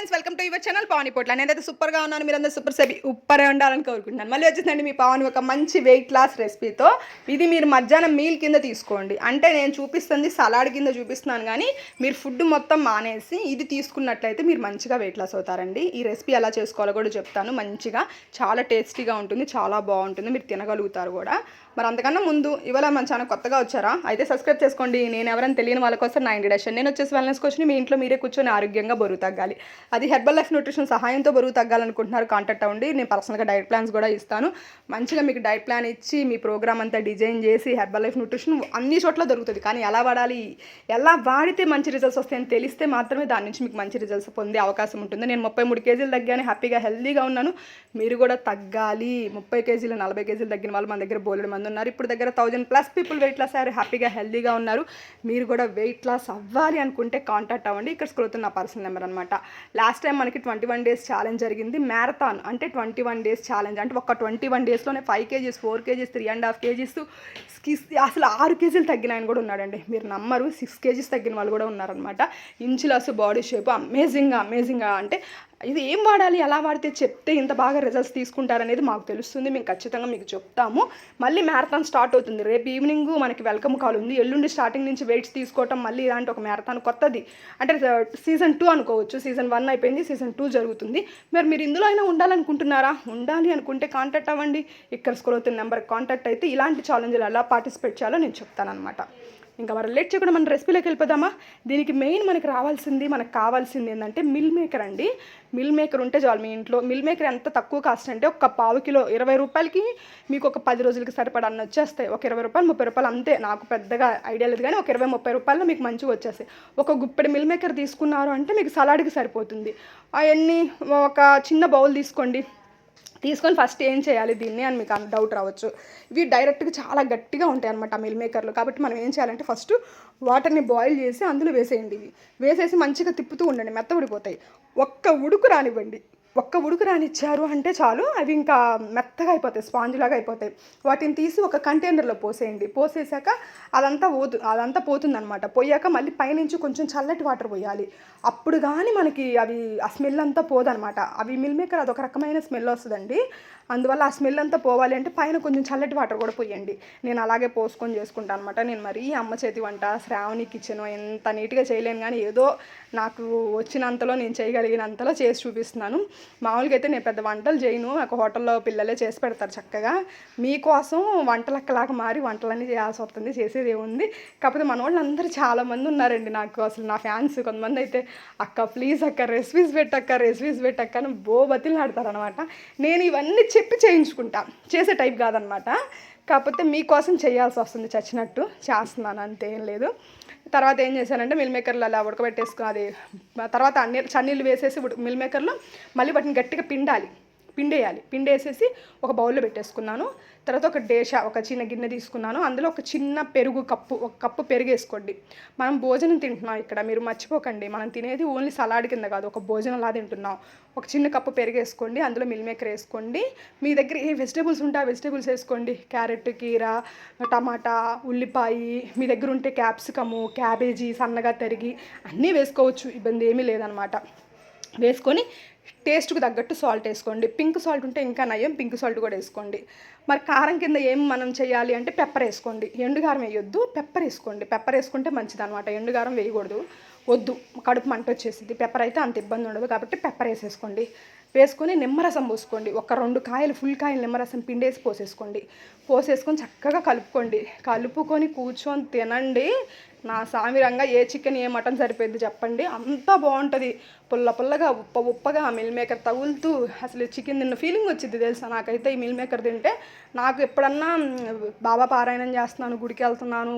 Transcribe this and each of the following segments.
friends, welcome. Welcome to your channel Pavan Potla. నేనైతే సూపర్గా ఉన్నాను. మీరందరూ సూపర్ సెబి ఉప్పరే ఉండాలని కోరుకుంటున్నాను. మళ్ళీ వచ్చేసిందండి మీ పవన్ ఒక మంచి వెయిట్ లాస్ రెసిపీతో ఇది మీరు మధ్యాహ్నం మీల్ కింద తీసుకోండి. అంటే నేను చూపిస్తుంది సలాడ్ కింద చూపిస్తున్నాను కానీ మీరు ఫుడ్ మొత్తం మానేసి ఇది తీసుకున్నట్లయితే మీరు మంచిగా వెయిట్ లాస్ అవుతారండి. ఈ రెసిపీ ఎలా చేసుకోవాలో కూడా చెప్తాను. మంచిగా చాలా టేస్టీగా ఉంటుంది చాలా బాగుంటుంది. మీరు తినగలుగుతారు కూడా. మరి అంతకన్నా ముందు ఇవాళ మన ఛానల్ కొత్తగా వచ్చారా? అయితే సబ్స్క్రైబ్ చేసుకోండి. నేను ఎవరైనా తెలియని వాళ్ళ కోసం నా ఇంట్రడక్షన్ నేను వచ్చేసి వెల్నెస్ కోచ్ని మీ ఇంట్లో మీరే కూర్చొని ఆరోగ్యంగా బరువు తగ్గాలి. అది హెర్బల్ లైఫ్ న్యూట్రిషన్ సహాయంతో బరువు తగ్గాలనుకుంటున్నారు. కాంటాక్ట్ అవ్వండి. నేను పర్సనల్గా డైట్ ప్లాన్స్ కూడా ఇస్తాను. మంచిగా మీకు డైట్ ప్లాన్ ఇచ్చి మీ ప్రోగ్రామ్ అంతా డిజైన్ చేసి హెర్బల్ లైఫ్ న్యూట్రిషన్ అన్ని చోట్ల దొరుకుతుంది. కానీ ఎలా వాడాలి ఎలా వాడితే మంచి రిజల్ట్స్ వస్తాయని తెలిస్తే మాత్రమే దాని నుంచి మీకు మంచి రిజల్ట్స్ పొందే అవకాశం ఉంటుంది. నేను ముప్పై మూడు కేజీలు తగ్గాను. హ్యాపీగా హెల్దీగా ఉన్నాను. మీరు కూడా తగ్గాలి. ముప్పై కేజీలు నలభై కేజీలు తగ్గిన వాళ్ళు మన దగ్గర బోలెడు మంది ఉన్నారు. ఇప్పుడు దగ్గర thousand plus people weight loss అయ్యారు. హ్యాపీగా హెల్దీగా ఉన్నారు. మీరు కూడా వెయిట్ లాస్ అవ్వాలి అనుకుంటే కాంటాక్ట్ అవ్వండి. ఇక్కడ స్కూల్ అవుతున్న నా పర్సనల్ నెంబర్ అనమాట లాస్ట్ టైం మనకి ట్వంటీ వన్ డేస్ ఛాలెంజ్ జరిగింది. మ్యారథాన్ అంటే ట్వంటీ వన్ డేస్ ఛాలెంజ్ అంటే ఒక ట్వంటీ వన్ డేస్లోనే five kgs four kgs three and half kgs skis అసలు ఆరు కేజీలు తగ్గిన ఆయన కూడా ఉన్నాడండి. మీరు నమ్మరు సిక్స్ కేజీస్ తగ్గిన వాళ్ళు కూడా ఉన్నారనమాట ఇంచులస్ బాడీ షేప్ అమేజింగ్గా అమేజింగ్గా అంటే ఇది ఏం వాడాలి ఎలా వాడితే చెప్తే ఇంత బాగా రిజల్ట్స్ తీసుకుంటారనేది మాకు తెలుస్తుంది. మేము ఖచ్చితంగా మీకు చెప్తాము. మళ్ళీ మ్యారథాన్ స్టార్ట్ అవుతుంది. రేపు ఈవినింగ్ మనకి వెల్కమ్ కాల్ ఉంది. ఎల్లుండి స్టార్టింగ్ నుంచి వెయిట్స్ తీసుకోవటం మళ్ళీ ఇలాంటి ఒక మ్యారథాన్ కొత్తది. అంటే uh, సీజన్ టూ అనుకోవచ్చు. సీజన్ వన్ అయిపోయింది. సీజన్ టూ జరుగుతుంది. మరి మీరు ఇందులో అయినా ఉండాలనుకుంటున్నారా? ఉండాలి అనుకుంటే కాంటాక్ట్ అవ్వండి. ఇక్కడ స్కూల్ అవుతున్న నెంబర్ కాంటాక్ట్ అయితే ఇలాంటి ఛాలెంజ్లు ఎలా పార్టిసిపేట్ చేయాలో నేను చెప్తానమాట ఇంకా మరి లేట్ చేయకుండా మన రెసిపీలోకి వెళ్ళిపోదామా? దీనికి మెయిన్ మనకి రావాల్సింది మనకు కావాల్సింది ఏంటంటే మిల్ మేకర్ అండి. మిల్ మేకర్ ఉంటే చాలు మీ ఇంట్లో. మిల్ మేకర్ ఎంత తక్కువ కాస్ట్ అంటే ఒక పావు కిలో ఇరవై రూపాయలకి మీకు ఒక పది రోజులకి సరిపడా అన్న వచ్చేస్తాయి. ఒక ఇరవై రూపాయలు ముప్పై రూపాయలు అంతే. నాకు పెద్దగా ఐడియా లేదు కానీ ఒక ఇరవై ముప్పై రూపాయలు మీకు మంచిగా వచ్చేస్తాయి. ఒక గుప్పెడు మిల్ మేకర్ తీసుకున్నారు అంటే మీకు సలాడ్కి సరిపోతుంది. అవన్నీ ఒక చిన్న బౌల్ తీసుకోండి. తీసుకొని ఫస్ట్ ఏం చేయాలి దీన్ని అని మీకు డౌట్ రావచ్చు. ఇవి డైరెక్ట్గా చాలా గట్టిగా ఉంటాయి అనమాట మిల్ మేకర్లు కాబట్టి మనం ఏం చేయాలంటే ఫస్ట్ వాటర్ని బాయిల్ చేసి అందులో వేసేయండి. ఇవి వేసేసి మంచిగా తిప్పుతూ ఉండండి. మెత్త ఉడిపోతాయి ఒక్క ఉడుకు రానివ్వండి. ఒక్క ఉడుకు రానిచ్చారు అంటే చాలు అవి ఇంకా మెత్తగా అయిపోతాయి స్పాంజ్ లాగా అయిపోతాయి. వాటిని తీసి ఒక కంటైనర్లో పోసేయండి. పోసేసాక అదంతా పోతు అదంతా పోతుందనమాట పోయాక మళ్ళీ పైనుంచి కొంచెం చల్లటి వాటర్ పోయాలి. అప్పుడు కానీ మనకి అవి ఆ స్మెల్ అంతా పోదనమాట అవి మిల్ మేకర్ అదొక రకమైన స్మెల్ వస్తుందండి. అందువల్ల ఆ స్మెల్ అంతా పోవాలి అంటే పైన కొంచెం చల్లటి వాటర్ కూడా పోయండి. నేను అలాగే పోసుకొని చేసుకుంటాను అనమాట నేను మరీ అమ్మ చేతి వంట శ్రావణి కిచెన్ ఎంత నీట్గా చేయలేను కానీ ఏదో నాకు వచ్చినంతలో నేను చేయగలిగినంతలో చేసి చూపిస్తున్నాను. మామూలుగా అయితే నేను పెద్ద వంటలు చేయను. నాకు హోటల్లో పిల్లలే చేసి పెడతారు చక్కగా. మీకోసం వంటలక్కలాగా మారి వంటలన్నీ చేయాల్సి వస్తుంది చేసేది ఏముంది. కాకపోతే మన వాళ్ళందరూ చాలామంది ఉన్నారండి నాకు అసలు నా ఫ్యాన్స్. కొంతమంది అయితే అక్క ప్లీజ్ అక్క రెసిపీస్ పెట్టక్క రెసిపీస్ పెట్టక్క అని బో బతిలాడతారనమాట నేను ఇవన్నీ చెప్పి చేయించుకుంటా. చేసే టైప్ కాదనమాట కాకపోతే మీకోసం చేయాల్సి వస్తుంది చచ్చినట్టు. చేస్తున్నాను అంతేం లేదు. తర్వాత ఏం చేశానంటే మిల్ మేకర్లు అలా ఉడకబెట్టేసుకుని అది తర్వాత అన్ని చన్నీళ్ళు వేసేసి మిల్ మేకర్లో మళ్ళీ వాటిని గట్టిగా పిండాలి. పిండేయాలి. పిండేసేసి ఒక బౌల్లో పెట్టేసుకున్నాను. తర్వాత ఒక డేష ఒక చిన్న గిన్నె తీసుకున్నాను. అందులో ఒక చిన్న పెరుగు కప్పు ఒక కప్పు పెరుగు వేసుకోండి. మనం భోజనం తింటున్నాం ఇక్కడ మీరు మర్చిపోకండి. మనం తినేది ఓన్లీ సలాడ్ కింద కాదు ఒక భోజనంలా తింటున్నాం. ఒక చిన్న కప్పు పెరుగు వేసుకోండి అందులో మిల్ మేకర్ వేసుకోండి. మీ దగ్గర ఏ వెజిటేబుల్స్ ఉంటే ఆ వెజిటేబుల్స్ వేసుకోండి. క్యారెట్ కీర టమాటా ఉల్లిపాయ మీ దగ్గర ఉంటే క్యాప్సికము క్యాబేజీ సన్నగా తరిగి అన్నీ వేసుకోవచ్చు. ఇబ్బంది ఏమీ లేదనమాట. వేసుకొని టేస్ట్కి తగ్గట్టు సాల్ట్ వేసుకోండి. పింక్ సాల్ట్ ఉంటే ఇంకా నయం పింక్ సాల్ట్ కూడా వేసుకోండి. మరి కారం కింద ఏం మనం చేయాలి అంటే పెప్పర్ వేసుకోండి. ఎండుగారం వేయొద్దు పెప్పర్ వేసుకోండి. పెప్పర్ వేసుకుంటే మంచిది అనమాట ఎండుగారం వేయకూడదు వద్దు. కడుపు మంట వచ్చేసింది పెప్పర్ అయితే అంత ఇబ్బంది ఉండదు కాబట్టి పెప్పర్ వేసేసుకోండి. వేసుకొని నిమ్మరసం పోసుకోండి. ఒక రెండు కాయలు ఫుల్ కాయలు నిమ్మరసం పిండేసి పోసేసుకోండి. పోసేసుకొని చక్కగా కలుపుకోండి. కలుపుకొని కూర్చొని తినండి. నా సామిరంగా ఏ చికెన్ ఏ మటన్ సరిపోయింది చెప్పండి. అంత బాగుంటుంది. పుల్ల పుల్లగా ఉప్ప ఉప్పగా మిల్ మేకర్ తగులుతూ అసలు చికెన్ తిన్న ఫీలింగ్ వచ్చింది తెలుసా నాకైతే ఈ మిల్ మేకర్ తింటే. నాకు ఎప్పుడన్నా బాబా పారాయణం చేస్తున్నాను గుడికి వెళ్తున్నాను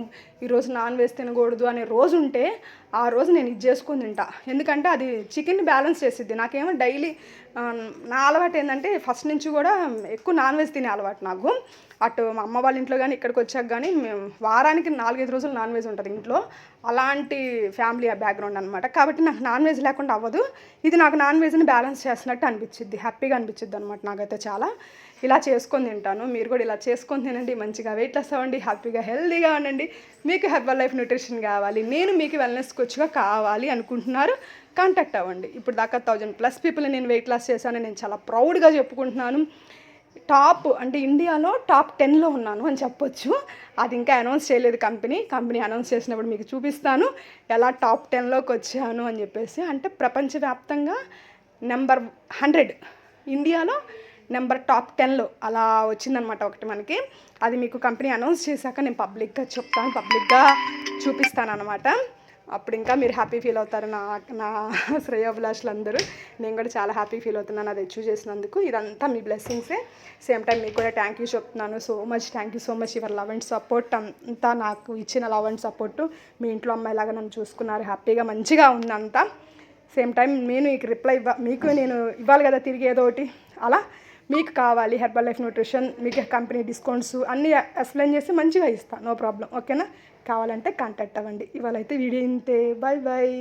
ఈరోజు నాన్ వెజ్ తినకూడదు అనే రోజు ఉంటే ఆ రోజు నేను ఇది చేసుకొని తింటా. ఎందుకంటే అది చికెన్ బ్యాలెన్స్ చేసిద్ది. నాకేమో డైలీ నా అలవాటు ఏంటంటే ఫస్ట్ నుంచి కూడా ఎక్కువ నాన్ వెజ్ తినే అలవాటు నాకు. అటు మా అమ్మ వాళ్ళ ఇంట్లో కానీ ఇక్కడికి వచ్చాక కానీ మేము వారానికి నాలుగైదు రోజులు నాన్ వెజ్ ఉంటుంది. ఇంట్లో అలాంటి ఫ్యామిలీ బ్యాక్గ్రౌండ్ అనమాట కాబట్టి నాకు నాన్ వెజ్ లేకుండా అవ్వదు. ఇది నాకు నాన్ వెజ్ని బ్యాలెన్స్ చేస్తున్నట్టు అనిపించింది హ్యాపీగా అనిపించింది అనమాట నాకైతే చాలా. ఇలా చేసుకొని తింటాను. మీరు కూడా ఇలా చేసుకొని తినండి. మంచిగా వెయిట్ లాస్ అవ్వండి. హ్యాపీగా హెల్దీగా ఉండండి. మీకు హెర్బల్ లైఫ్ న్యూట్రిషన్ కావాలి. నేను మీకు వెల్నెస్ కోచ్గా కావాలి అనుకుంటున్నారు. కాంటాక్ట్ అవ్వండి. ఇప్పుడు దాకా థౌజండ్ ప్లస్ పీపుల్ నేను వెయిట్ లాస్ చేశాను. నేను చాలా ప్రౌడ్గా చెప్పుకుంటున్నాను. టాప్ అంటే ఇండియాలో టాప్ టెన్లో ఉన్నాను అని చెప్పొచ్చు. అది ఇంకా అనౌన్స్ చేయలేదు కంపెనీ. కంపెనీ అనౌన్స్ చేసినప్పుడు మీకు చూపిస్తాను. ఎలా టాప్ టెన్లోకి వచ్చాను అని చెప్పేసి. అంటే ప్రపంచవ్యాప్తంగా నెంబర్ హండ్రెడ్. ఇండియాలో నెంబర్ టాప్ టెన్లో అలా వచ్చిందనమాట ఒకటి మనకి. అది మీకు కంపెనీ అనౌన్స్ చేశాక నేను పబ్లిక్గా చెప్తాను. పబ్లిక్గా చూపిస్తాను అనమాట అప్పుడు ఇంకా మీరు హ్యాపీ ఫీల్ అవుతారు నా నా శ్రేయోభిలాషులు అందరూ నేను కూడా చాలా హ్యాపీ ఫీల్ అవుతున్నాను అది అచీవ్ చేసినందుకు. ఇదంతా మీ బ్లెస్సింగ్సే సేమ్ టైం మీకు కూడా థ్యాంక్ యూ చెప్తున్నాను. So much thank you so much your love and support అంతా నాకు ఇచ్చిన లవ్ అండ్ సపోర్ట్ మీ ఇంట్లో అమ్మాయిలాగా నన్ను చూసుకున్నారు. హ్యాపీగా మంచిగా ఉంది అంతా సేమ్ టైం నేను మీకు రిప్లై ఇవ్వ మీకు నేను ఇవ్వాలి కదా తిరిగి ఏదో ఒకటి. అలా మీకు కావాలి హెర్బల్ లైఫ్ న్యూట్రిషన్ మీకు కంపెనీ డిస్కౌంట్స్ అన్నీ ఎక్స్ప్లెయిన్ చేసి మంచిగా ఇస్తాను నో ప్రాబ్లం ఓకేనా కావాలంటే కాంటాక్ట్ అవ్వండి. ఇవాళ అయితే వీడియో ఇంతే. Bye bye